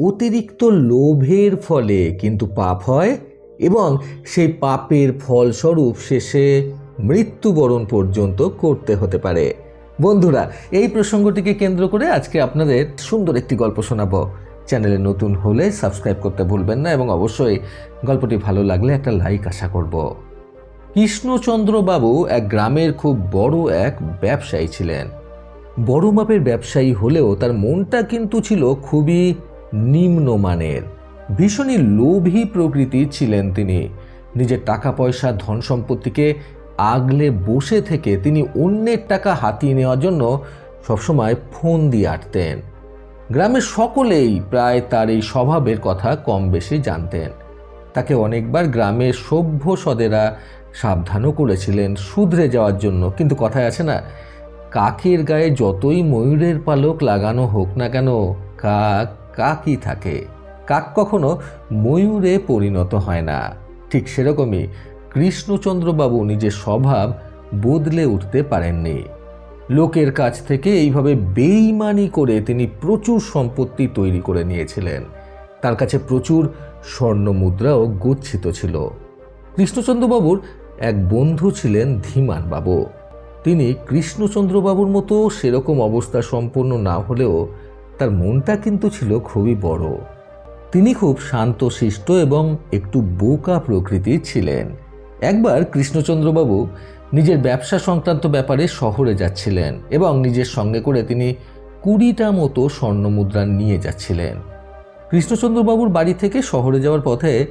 অতিরিক্ত লোভের ফলে কিন্তু পাপ হয় এবং সেই পাপের ফলস্বরূপ শেষে মৃত্যুবরণ পর্যন্ত করতে হতে পারে। বন্ধুরা, এই প্রসঙ্গটিকে কেন্দ্র করে আজকে আপনাদের সুন্দর একটি গল্প শোনাবো। চ্যানেলে নতুন হলে সাবস্ক্রাইব করতে ভুলবেন না এবং অবশ্যই গল্পটি ভালো লাগলে একটা লাইক আশা করব। কৃষ্ণচন্দ্র বাবু এক গ্রামের খুব বড় এক ব্যবসায়ী ছিলেন। বড় মাপের ব্যবসায়ী হলেও তার মনটা কিন্তু ছিল খুবই নিম্নমানের। ভীষণই লোভী প্রকৃতির ছিলেন তিনি। নিজের টাকা পয়সা ধন সম্পত্তিকে আগলে বসে থেকে তিনি অন্যের টাকা হাতিয়ে নেওয়ার জন্য সবসময় ফোন দিয়ে আটতেন। গ্রামের সকলেই প্রায় তার এই স্বভাবের কথা কম বেশি জানতেন। তাকে অনেকবার গ্রামের সভ্য সদেরা সাবধানও করেছিলেন শুধরে যাওয়ার জন্য। কিন্তু কথায় আছে না, কাকের গায়ে যতই ময়ূরের পালক লাগানো হোক না কেন, কাক কাকই থাকে। কাক কখনো ময়ূরে পরিণত হয় না। ঠিক সেরকমই কৃষ্ণচন্দ্রবাবু নিজের স্বভাব বদলে উঠতে পারেননি। লোকের কাছ থেকে এইভাবে বেইমানি করে তিনি প্রচুর সম্পত্তি তৈরি করে নিয়েছিলেন। তার কাছে প্রচুর স্বর্ণ মুদ্রাও গচ্ছিত ছিল। কৃষ্ণচন্দ্রবাবুর এক বন্ধু ছিলেন ধীমান বাবু তিনি কৃষ্ণচন্দ্রবাবুর মতো সেরকম অবস্থা সম্পন্ন না হলেও তার মনটা কিন্তু ছিল খুবই বড়। তিনি খুব শান্তশিষ্ট এবং একটু বোকা প্রকৃতির ছিলেন। একবার কৃষ্ণচন্দ্রবাবু নিজের ব্যবসা সংক্রান্ত ব্যাপারে শহরে যাচ্ছিলেন এবং নিজের সঙ্গে করে তিনি কুড়িটা মতো স্বর্ণমুদ্রা নিয়ে যাচ্ছিলেন। কৃষ্ণচন্দ্রবাবুর বাড়ি থেকে শহরে যাওয়ার পথে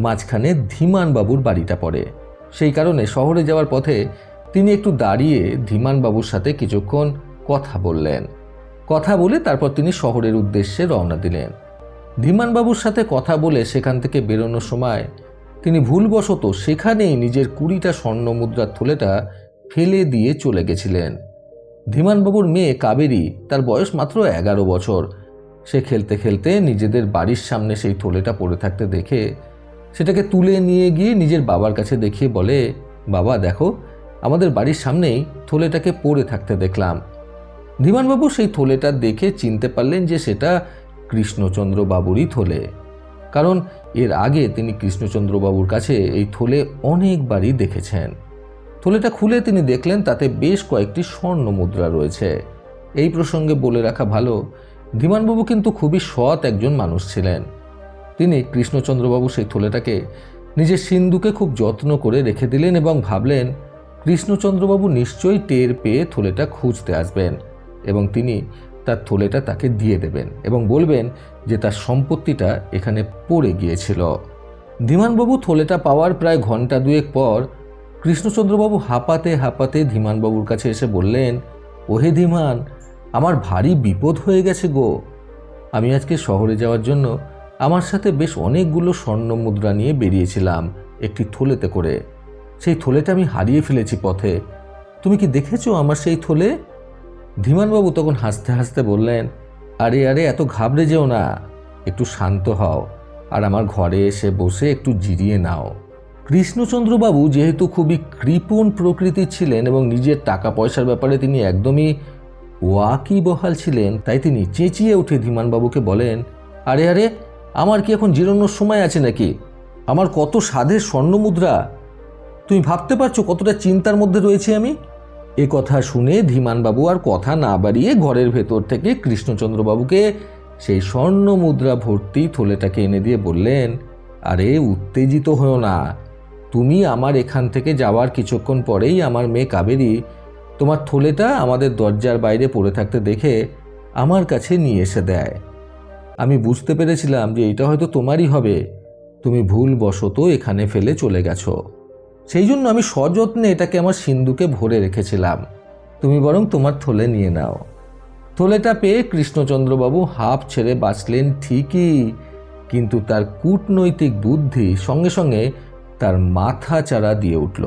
মাঝখানে ধীমানবাবুর বাড়িটা পড়ে। সেই কারণে শহরে যাওয়ার পথে তিনি একটু দাঁড়িয়ে ধীমানবাবুর সাথে কিছুক্ষণ কথা বললেন। কথা বলে তারপর তিনি শহরের উদ্দেশ্যে রওনা দিলেন। ধীমানবাবুর সাথে কথা বলে সেখান থেকে বেরোনোর সময় তিনি ভুলবশত সেখানেই নিজের কুড়িটা স্বর্ণ মুদ্রার থলেটা ফেলে দিয়ে চলে গেছিলেন। ধীমানবাবুর মেয়ে কাবেরী, তার বয়স মাত্র এগারো বছর। সে খেলতে খেলতে নিজেদের বাড়ির সামনে সেই থলেটা পড়ে থাকতে দেখে সেটাকে তুলে নিয়ে গিয়ে নিজের বাবার কাছে দেখিয়ে বলে, বাবা, দেখো, আমাদের বাড়ির সামনেই থলেটাকে পড়ে থাকতে দেখলাম। ধীমানবাবু সেই থলেটা দেখে চিনতে পারলেন যে সেটা কৃষ্ণচন্দ্র বাবুরই থলে। কারণ এর আগে তিনি কৃষ্ণচন্দ্রবাবুর কাছে এই থলে অনেকবারই দেখেছেন। থলেটা খুলে তিনি দেখলেন, তাতে বেশ কয়েকটি স্বর্ণ মুদ্রা রয়েছে। এই প্রসঙ্গে বলে রাখা ভালো, ধীমানবাবু কিন্তু খুবই সৎ একজন মানুষ ছিলেন। তিনি কৃষ্ণচন্দ্রবাবু সেই থলেটাকে নিজের সিন্ধুকে খুব যত্ন করে রেখে দিলেন এবং ভাবলেন, কৃষ্ণচন্দ্রবাবু নিশ্চয়ই টের পেয়ে থলেটা খুঁজতে আসবেন। এবং তিনি তার থলেটা তাকে দিয়ে দেবেন এবং বলবেন যে তার সম্পত্তিটা এখানে পড়ে গিয়েছিল। ধীমানবাবু থলেটা পাওয়ার প্রায় ঘণ্টা দুয়েক পর কৃষ্ণচন্দ্রবাবু হাঁপাতে হাঁপাতে ধীমানবাবুর কাছে এসে বললেন, ওহে ধীমান, আমার ভারী বিপদ হয়ে গেছে গো। আমি আজকে শহরে যাওয়ার জন্য আমার সাথে বেশ অনেকগুলো স্বর্ণ মুদ্রা নিয়ে বেরিয়েছিলাম একটি থলেতে করে। সেই থলেটা আমি হারিয়ে ফেলেছি পথে। তুমি কি দেখেছ আমার সেই থলে? ধীমানবাবু তখন হাসতে হাসতে বললেন, আরে আরে, এত ঘাবড়ে যেও না, একটু শান্ত হও, আর আমার ঘরে এসে বসে একটু জিরিয়ে নাও। কৃষ্ণচন্দ্রবাবু যেহেতু খুবই কৃপণ প্রকৃতির ছিলেন এবং নিজের টাকা পয়সার ব্যাপারে তিনি একদমই ওয়াকি বহাল ছিলেন, তাই তিনি চেঁচিয়ে উঠে ধীমানবাবুকে বলেন, আরে আরে, আমার কি এখন জিরানোর সময় আছে নাকি? আমার কত স্বাদের স্বর্ণমুদ্রা। তুমি ভাবতে পারছ কতটা চিন্তার মধ্যে রয়েছি আমি? এ কথা শুনে ধীমানবাবু আর কথা না বাড়িয়ে ঘরের ভেতর থেকে কৃষ্ণচন্দ্রবাবুকে সেই স্বর্ণ মুদ্রা ভর্তি থলেটাকে এনে দিয়ে বললেন, আরে, উত্তেজিত হও না। তুমি আমার এখান থেকে যাওয়ার কিছুক্ষণ পরেই আমার মেয়ে কাবেরী তোমার থলেটা আমাদের দরজার বাইরে পড়ে থাকতে দেখে আমার কাছে নিয়ে এসে দেয়। আমি বুঝতে পেরেছিলাম যে এটা হয়তো তোমারই হবে। তুমি ভুল বশত এখানে ফেলে চলে গেছো। সেই জন্য আমি সযত্নে এটাকে আমার সিন্ধুকে ভরে রেখেছিলাম। তুমি বরং তোমার থলে নিয়ে নাও। থলেটা পেয়ে কৃষ্ণচন্দ্রবাবু হাফ ছেড়ে বাঁচলেন ঠিকই, কিন্তু তার কূটনৈতিক বুদ্ধি সঙ্গে সঙ্গে তার মাথা চারা দিয়ে উঠল।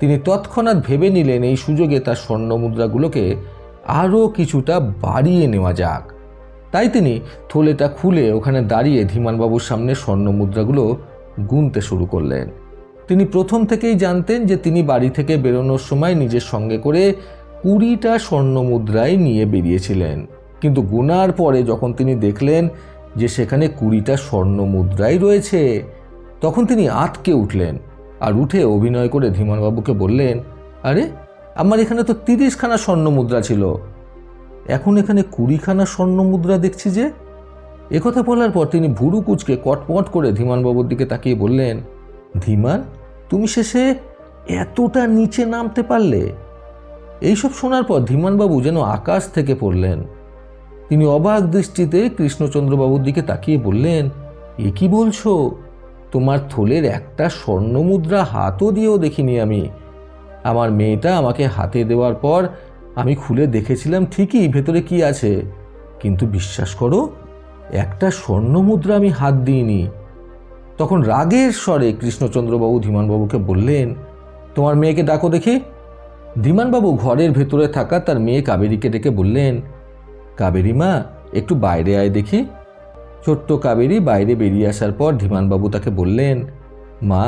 তিনি তৎক্ষণাৎ ভেবে নিলেন এই সুযোগে তার স্বর্ণ মুদ্রাগুলোকে আরও কিছুটা বাড়িয়ে নেওয়া যাক। তাই তিনি থলেটা খুলে ওখানে দাঁড়িয়ে ধীমানবাবুর সামনে স্বর্ণ মুদ্রাগুলো গুনতে শুরু করলেন। তিনি প্রথম থেকেই জানতেন যে তিনি বাড়ি থেকে বেরোনোর সময় নিজের সঙ্গে করে কুড়িটা স্বর্ণ মুদ্রাই নিয়ে বেরিয়েছিলেন। কিন্তু গুনার পরে যখন তিনি দেখলেন যে সেখানে কুড়িটা স্বর্ণ মুদ্রাই রয়েছে, তখন তিনি আতকে উঠলেন আর উঠে অভিনয় করে ধীমানবাবুকে বললেন, আরে, আমার এখানে তো তিরিশখানা স্বর্ণ মুদ্রা ছিল। এখন এখানে কুড়িখানা স্বর্ণ মুদ্রা দেখছি যে? একথা বলার পর তিনি ভুরু কুচকে কটমট করে ধীমানবাবুর দিকে তাকিয়ে বললেন ধীমান, তুমি শেষে এতটা নিচে নামতে পারলে? এইসব শোনার পর ধীমানবাবু যেন আকাশ থেকে পড়লেন। তিনি অবাক দৃষ্টিতে কৃষ্ণচন্দ্রবাবুর দিকে তাকিয়ে বললেন, এ কি বলছো? তোমার থলের একটা স্বর্ণ মুদ্রা হাতও দিয়েও দেখিনি আমি। আমার মেয়েটা আমাকে হাতে দেওয়ার পর আমি খুলে দেখেছিলাম ঠিকই ভেতরে কি আছে। কিন্তু বিশ্বাস করো, একটা স্বর্ণ মুদ্রা আমি হাত দিইনি। তখন রাগের স্বরে কৃষ্ণচন্দ্রবাবু ধীমানবাবুকে বললেন, তোমার মেয়েকে ডাকো দেখি। ধীমানবাবু ঘরের ভেতরে থাকা তার মেয়ে কাবেরীকে ডেকে বললেন, কাবেরী মা, একটু বাইরে আয় দেখি। ছোট্ট কাবেরী বাইরে বেরিয়ে আসার পর ধীমানবাবু তাকে বললেন, মা,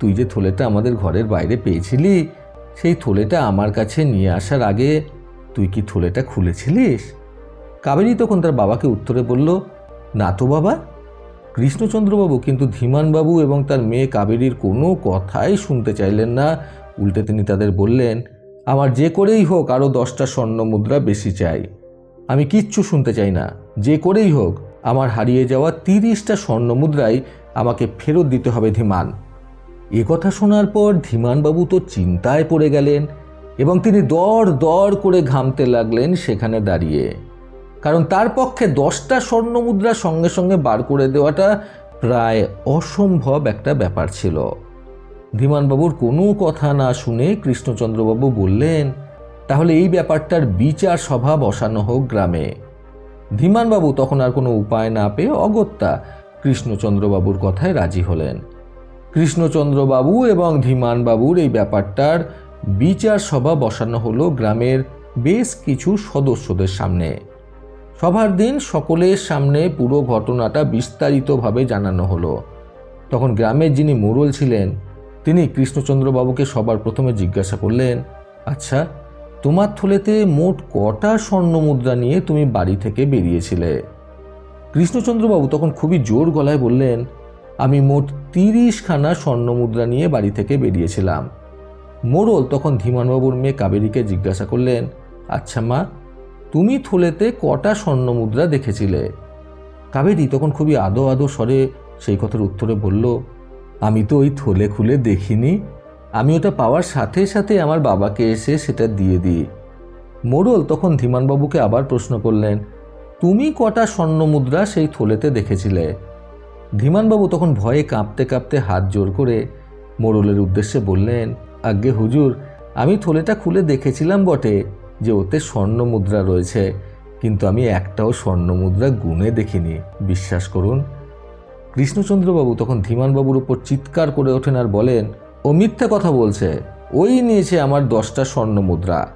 তুই যে থলেটা আমাদের ঘরের বাইরে পেয়েছিলি, সেই থলেটা আমার কাছে নিয়ে আসার আগে তুই কি থলেটা খুলেছিলিস? কাবেরী তখন তার বাবাকে উত্তরে বলল, না তো বাবা কৃষ্ণচন্দ্রবাবু, কিন্তু ধীমানবাবু এবং তার মেয়ে কাবেরীর কোনো কথাই শুনতে চাইলেন না। উল্টে তিনি তাদের বললেন, আমার যে করেই হোক আরও দশটা স্বর্ণ মুদ্রা বেশি চাই। আমি কিচ্ছু শুনতে চাই না। যে করেই হোক, আমার হারিয়ে যাওয়া তিরিশটা স্বর্ণ মুদ্রাই আমাকে ফেরত দিতে হবে ধীমান। এ কথা শোনার পর ধীমানবাবু তো চিন্তায় পড়ে গেলেন এবং তিনি দর দর করে ঘামতে লাগলেন সেখানে দাঁড়িয়ে। কারণ তার পক্ষে দশটা স্বর্ণ মুদ্রা সঙ্গে সঙ্গে বার করে দেওয়াটা প্রায় অসম্ভব একটা ব্যাপার ছিল। ধীমানবাবুর কোনো কথা না শুনে কৃষ্ণচন্দ্রবাবু বললেন, তাহলে এই ব্যাপারটার বিচার সভা বসানো হোক গ্রামে। ধীমানবাবু তখন আর কোনো উপায় না পেয়ে অগত্যা কৃষ্ণচন্দ্রবাবুর কথায় রাজি হলেন। কৃষ্ণচন্দ্রবাবু এবং ধীমানবাবুর এই ব্যাপারটার বিচার সভা বসানো হলো গ্রামের বেশ কিছু সদস্যদের সামনে। সভার দিন সকলের সামনে পুরো ঘটনাটা বিস্তারিতভাবে জানানো হলো। তখন গ্রামের যিনি মোড়ল ছিলেন, তিনি কৃষ্ণচন্দ্রবাবুকে সবার প্রথমে জিজ্ঞাসা করলেন আচ্ছা তোমার থলেতে মোট কটা স্বর্ণ মুদ্রা নিয়ে তুমি বাড়ি থেকে বেরিয়েছিলে? কৃষ্ণচন্দ্রবাবু তখন খুবই জোর গলায় বললেন, আমি মোট তিরিশখানা স্বর্ণ মুদ্রা নিয়ে বাড়ি থেকে বেরিয়েছিলাম। মোড়ল তখন ধীমানবাবুর মেয়ে কাবেরীকে জিজ্ঞাসা করলেন আচ্ছা মা তুমি থলেতে কটা স্বর্ণ মুদ্রা দেখেছিলে? কাবেরী তখন খুবই আদো আদো স্বরে সেই কথার উত্তরে বলল, আমি তো ওই থলে খুলে দেখিনি। আমি ওটা পাওয়ার সাথে সাথে আমার বাবাকে এসে সেটা দিয়ে দিই। মোড়ল তখন ধীমানবাবুকে আবার প্রশ্ন করলেন, তুমি কটা স্বর্ণ মুদ্রা সেই থলেতে দেখেছিলে? ধীমানবাবু তখন ভয়ে কাঁপতে কাঁপতে হাত জোর করে মোড়লের উদ্দেশ্যে বললেন, আজ্ঞে হুজুর, আমি থলেটা খুলে দেখেছিলাম বটে। যে ওতে স্বর্ণ মুদ্রা রয়েছে, কিন্তু আমি একটাও স্বর্ণ মুদ্রা গুনে দেখিনি। বিশ্বাস করুন, কৃষ্ণচন্দ্রবাবু তখন ধীমানবাবুর উপর চিৎকার করে ওঠেন আর বলেন, ও মিথ্যা কথা বলছে, ওই নিয়েছে আমার দশটা স্বর্ণ মুদ্রা।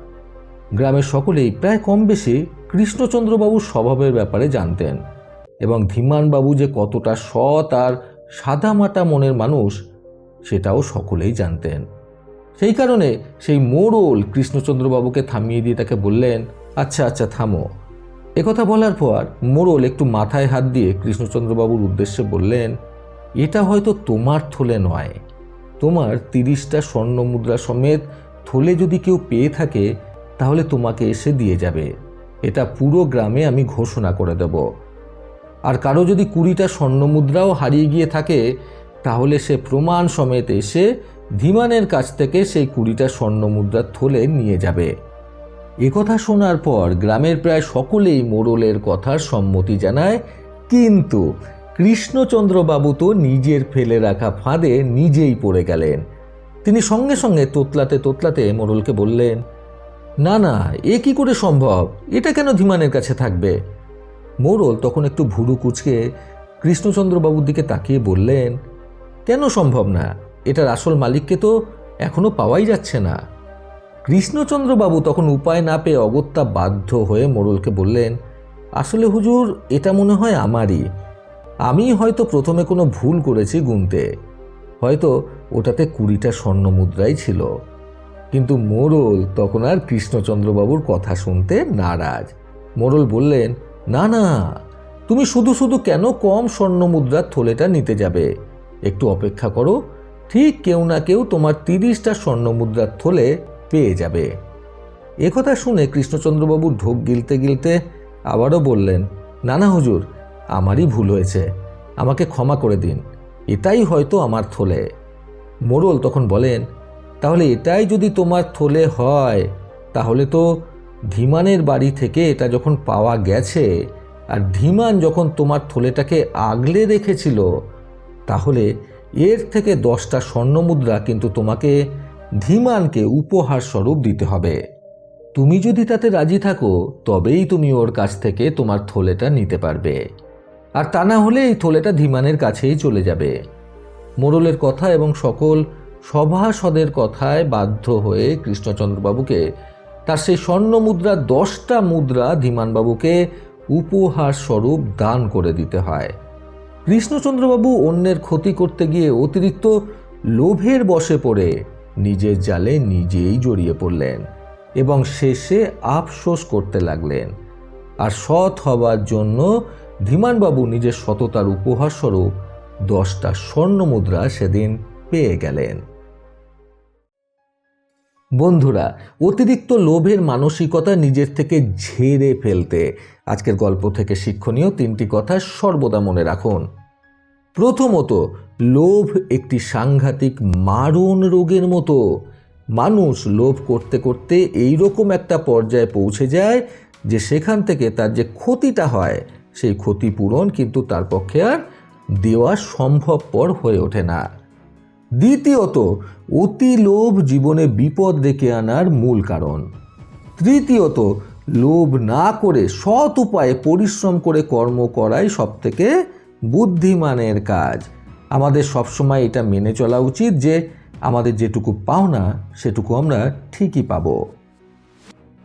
গ্রামের সকলেই প্রায় কম বেশি কৃষ্ণচন্দ্রবাবুর স্বভাবের ব্যাপারে জানতেন এবং ধীমানবাবু যে কতটা সৎ আর সাদামাটা মনের মানুষ, সেটাও সকলেই জানতেন। সেই কারণে সেই মোড়ল কৃষ্ণচন্দ্রবাবুকে থামিয়ে দিয়ে তাকে বললেন আচ্ছা আচ্ছা থামো। একথা বলার পর মোড়ল একটু মাথায় হাত দিয়ে কৃষ্ণচন্দ্রবাবুর উদ্দেশ্যে বললেন, এটা হয়তো তোমার থলে নয়। তোমার তিরিশটা স্বর্ণ মুদ্রা সমেত থলে যদি কেউ পেয়ে থাকে, তাহলে তোমাকে এসে দিয়ে যাবে। এটা পুরো গ্রামে আমি ঘোষণা করে দেব। আর কারও যদি কুড়িটা স্বর্ণ মুদ্রাও হারিয়ে গিয়ে থাকে, তাহলে সে প্রমাণ সমেত এসে ধীমানের কাছ থেকে সেই কুড়িটা স্বর্ণ মুদ্রার থলে নিয়ে যাবে। একথা শোনার পর গ্রামের প্রায় সকলেই মোড়লের কথার সম্মতি জানায়, কিন্তু কৃষ্ণচন্দ্রবাবু তো নিজের ফেলে রাখা ফাঁদে নিজেই পড়ে গেলেন। তিনি সঙ্গে সঙ্গে তোতলাতে তোতলাতে মোড়লকে বললেন, না না, এ কি করে সম্ভব? এটা কেন ধীমানের কাছে থাকবে? মোড়ল তখন একটু ভুরু কুচকে কৃষ্ণচন্দ্রবাবুর দিকে তাকিয়ে বললেন, কেন সম্ভব না? এটার আসল মালিককে তো এখনও পাওয়াই যাচ্ছে না। কৃষ্ণচন্দ্রবাবু তখন উপায় না পেয়ে অগত্যা বাধ্য হয়ে মোড়লকে বললেন, আসলে হুজুর, এটা মনে হয় আমারই। আমি হয়তো প্রথমে কোনো ভুল করেছি গুনতে। হয়তো ওটাতে কুড়িটা স্বর্ণ মুদ্রাই ছিল। কিন্তু মোড়ল তখন আর কৃষ্ণচন্দ্রবাবুর কথা শুনতে নারাজ। মোড়ল বললেন, না না, তুমি শুধু শুধু কেন কম স্বর্ণ মুদ্রার থলেটা নিতে যাবে? একটু অপেক্ষা করো ঠিক কেউ না কেউ তোমার তিরিশটা স্বর্ণ মুদ্রার থলে পেয়ে যাবে। একথা শুনে কৃষ্ণচন্দ্রবাবু ঢোক গিলতে গিলতে আবারও বললেন, নানা হুজুর, আমারই ভুল হয়েছে। আমাকে ক্ষমা করে দিন। এটাই হয়তো আমার থলে। মোড়ল তখন বলেন, তাহলে এটাই যদি তোমার থলে হয়, তাহলে তো ধীমানের বাড়ি থেকে এটা যখন পাওয়া গেছে, আর ধীমান যখন তোমার থলেটাকে আগলে রেখেছিল, তাহলে এর থেকে দশটা স্বর্ণমুদ্রা কিন্তু তোমাকে ধীমানকে উপহার স্বরূপ দিতে হবে। তুমি যদি তাতে রাজি থাকো, তবেই তুমি ওর কাছ থেকে তোমার থলেটা নিতে পারবে। আর তা না হলে এই থলেটা ধীমানের কাছেই চলে যাবে। মোড়লের কথা এবং সকল সভাসদের কথায় বাধ্য হয়ে কৃষ্ণচন্দ্রবাবুকে তার সেই স্বর্ণ মুদ্রা দশটা মুদ্রা ধীমানবাবুকে উপহার স্বরূপ দান করে দিতে হয়। কৃষ্ণচন্দ্রবাবু অন্যের ক্ষতি করতে গিয়ে অতিরিক্ত লোভের বসে পড়ে নিজের জালে নিজেই জড়িয়ে পড়লেন এবং শেষে আফসোস করতে লাগলেন। আর সৎ হবার জন্য ধীমানবাবু নিজের সততার উপহার স্বরূপ দশটা স্বর্ণ মুদ্রা সেদিন পেয়ে গেলেন। বন্ধুরা, অতিরিক্ত লোভের মানসিকতা নিজের থেকে ঝেড়ে ফেলতে। আজকের গল্প থেকে শিক্ষণীয় তিনটি কথা সর্বদা মনে রাখুন। প্রথমত, লোভ একটি সাংঘাতিক মারণ রোগের মতো। মানুষ লোভ করতে করতে এই রকম একটা পর্যায়ে পৌঁছে যায় যে সেখান থেকে তার যে ক্ষতিটা হয়, সেই ক্ষতিপূরণ কিন্তু তার পক্ষে আর দেওয়া সম্ভবপর হয়ে ওঠে না। দ্বিতীয়ত, অতি লোভ জীবনে বিপদ ডেকে আনার মূল কারণ। তৃতীয়ত, লোভ না করে সৎ উপায়ে পরিশ্রম করে কর্ম করাই সবথেকে বুদ্ধিমানের কাজ। আমাদের সবসময় এটা মেনে চলা উচিত যে, আমাদের যেটুকু পাওনা, সেটুকু আমরা ঠিকই পাবো।